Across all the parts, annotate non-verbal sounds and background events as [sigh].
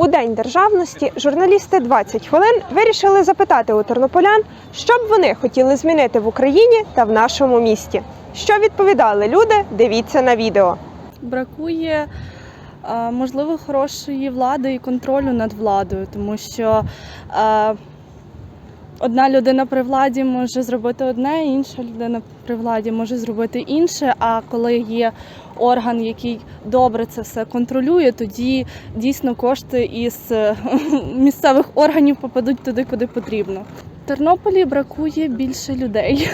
У День державності журналісти 20 хвилин вирішили запитати у тернополян, що б вони хотіли змінити в Україні та в нашому місті. Що відповідали люди? Дивіться на відео. бракує е, можливо хорошої влади і контролю над владою, тому що е, одна людина при владі може зробити одне, інша людина при владі може зробити інше. А коли є орган, який добре це все контролює, тоді дійсно кошти із е, [laughs] місцевих органів попадуть туди, куди потрібно. Тернополі бракує більше людей.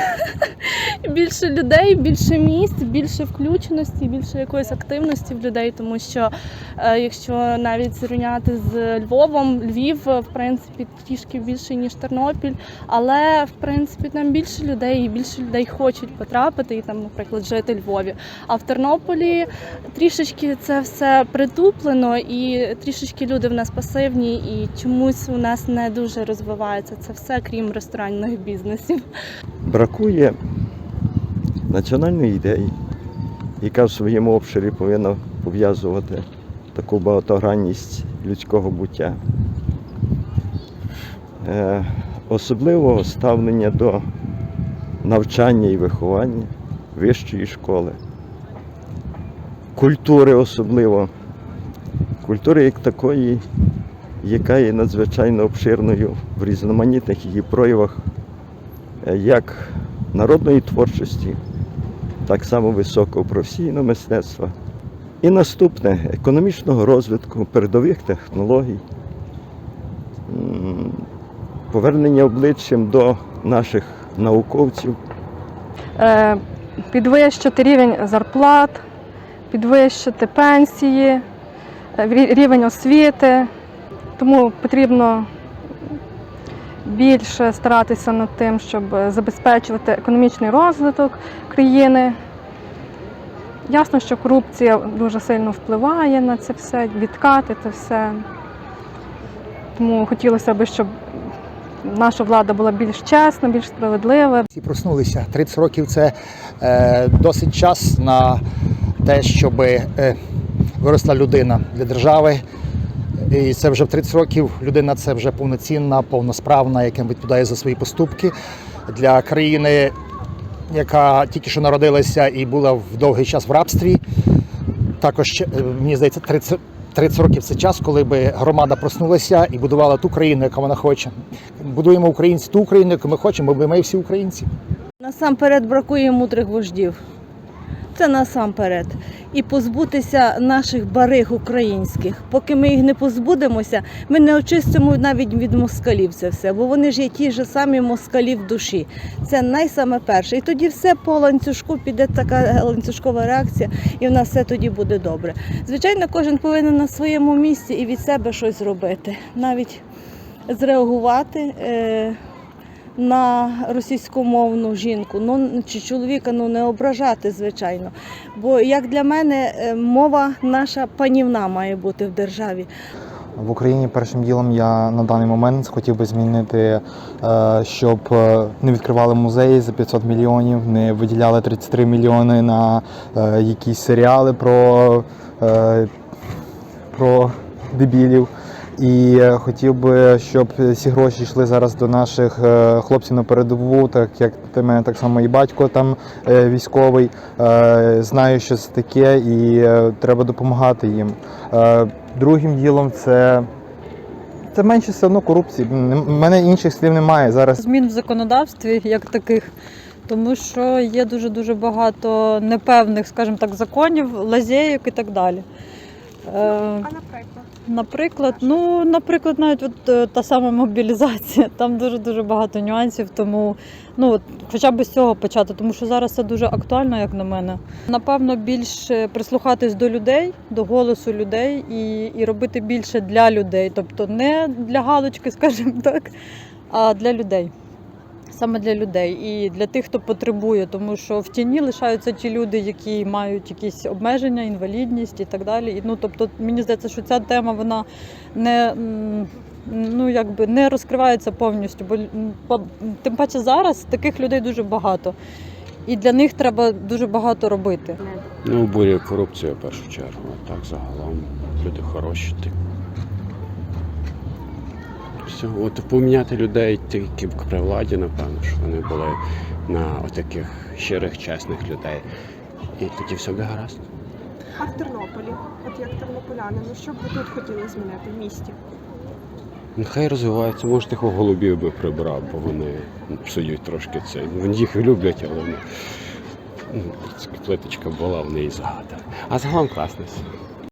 [laughs] більше людей, більше місць, більше включеності, більше якоїсь активності в людей, тому що е, якщо навіть зрівняти з Львовом, Львів е, в принципі трішки більше ніж Тернопіль, але в принципі там більше людей і більше людей хочуть потрапити і там, наприклад, жити Львові. А в Тернополі трішечки це все притуплено, і трішечки люди в нас пасивні, і чомусь у нас не дуже розвивається це все, крім ресторанних бізнесів. бракує національної ідеї, яка в своєму обширі повинна пов'язувати таку багатогранність людського буття. Е, особливого ставлення до навчання і виховання вищої школи, культури особливо, культури як такої, яка є надзвичайно обширною в різноманітних її проявах, е, як народної творчості, так само високого професійного мистецтва. І наступне економічного розвитку, передових технологій, повернення обличчям до наших науковців, Е, підвищити рівень зарплат, підвищити пенсії, е, рівень освіти. Тому потрібно більше старатися над тим, щоб забезпечувати економічний розвиток країни. Ясно, що корупція дуже сильно впливає на це все, відкати це все. Тому хотілося б, щоб наша влада була більш чесна, більш справедлива, Всі проснулися. 30 років це е, досить час на те, щоб е, виросла людина для держави. І це вже в 30 років людина це вже повноцінна, повносправна, яка відповідає за свої поступки для країни, яка тільки що народилася і була в довгий час в рабстві. Також е, мені здається, 30, 30 років це час, коли би громада проснулася і будувала ту країну, яку вона хоче. Будуємо українці ту Україну, яку ми хочемо, бо ми всі українці. Насамперед бракує мудрих вождів. Це насамперед. І позбутися наших бариг українських. Поки ми їх не позбудемося, ми не очистимо навіть від москалів це все, бо вони ж є ті ж самі москалі в душі. Це найсаме перше. І тоді все по ланцюжку піде така ланцюжкова реакція, і в нас все тоді буде добре. Звичайно, кожен повинен на своєму місці і від себе щось зробити, навіть зреагувати. На російськомовну жінку, ну чи чоловіка ну не ображати, звичайно. Бо як для мене е, мова наша панівна має бути в державі. В Україні першим ділом я на даний момент хотів би змінити, е, щоб е, не відкривали музеї за 500 мільйонів, не виділяли 33 мільйони на якісь серіали про, про дебілів. І е, хотів би, щоб ці гроші йшли зараз до наших е, хлопців на передову, так як мене так само і батько там е, військовий. Знаю, що це таке, і треба допомагати їм. Другим ділом це, це менше все одно корупції. У мене інших слів немає. Зараз змін в законодавстві як таких, тому що є дуже дуже багато непевних, скажімо так, законів, лазєйок і так далі. Е, наприклад, Наприклад, ну, наприклад, навіть от е, та сама мобілізація, там дуже дуже багато нюансів, тому ну от, хоча б з цього почати, тому що зараз це дуже актуально, як на мене. Напевно, більше прислухатись до людей, до голосу людей і, і робити більше для людей, тобто не для галочки, скажімо так, а для людей. Саме для людей і для тих, хто потребує, тому що в тіні лишаються ті люди, які мають якісь обмеження, інвалідність і так далі. І, ну, тобто, мені здається, що ця тема вона не, ну, якби не розкривається повністю, бо тим паче зараз таких людей дуже багато. І для них треба дуже багато робити. Ну, обурює корупція в першу чергу. Так загалом люди хороші. Все. От поміняти людей тільки при владі, напевно, що вони були на таких щирих, чесних людей. І тоді все буде гаразд. А в Тернополі, от як тернополяни, ну що б ви тут хотіли змінити в місті? Нехай розвивається, може тих голубів би прибрав, бо вони псують трошки це. Вони їх люблять, але вони, ну, плиточка була в неї загадана. А загалом класно. все.